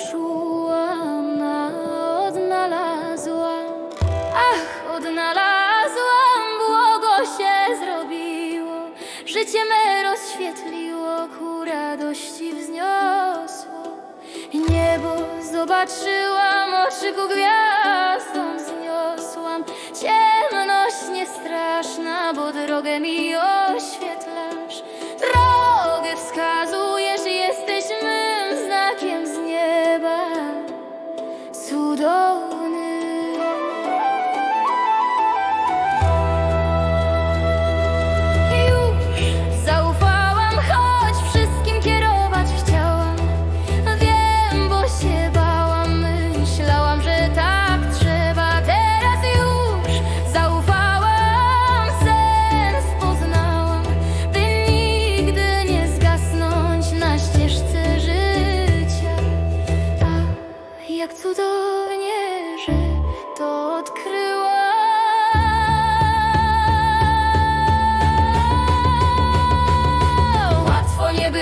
poczułam, a odnalazłam. Ach, odnalazłam, błogo się zrobiło, życie me rozświetliło, ku radości wzniosło. Niebo zobaczyłam, oczy ku gwiazdom zniosłam, ciemność niestraszna, bo drogę mi to the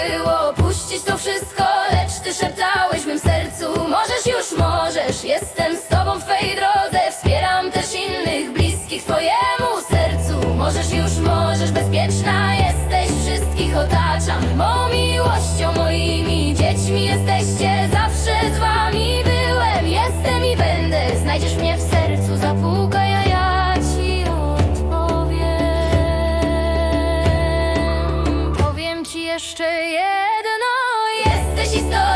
było to wszystko Lecz ty szeptałeś w mym sercu Możesz, już możesz, jestem z tobą w twojej drodze Wspieram też innych, bliskich twojemu sercu. Możesz, już możesz, bezpieczna jesteś Wszystkich otaczam mą miłością, Cristo.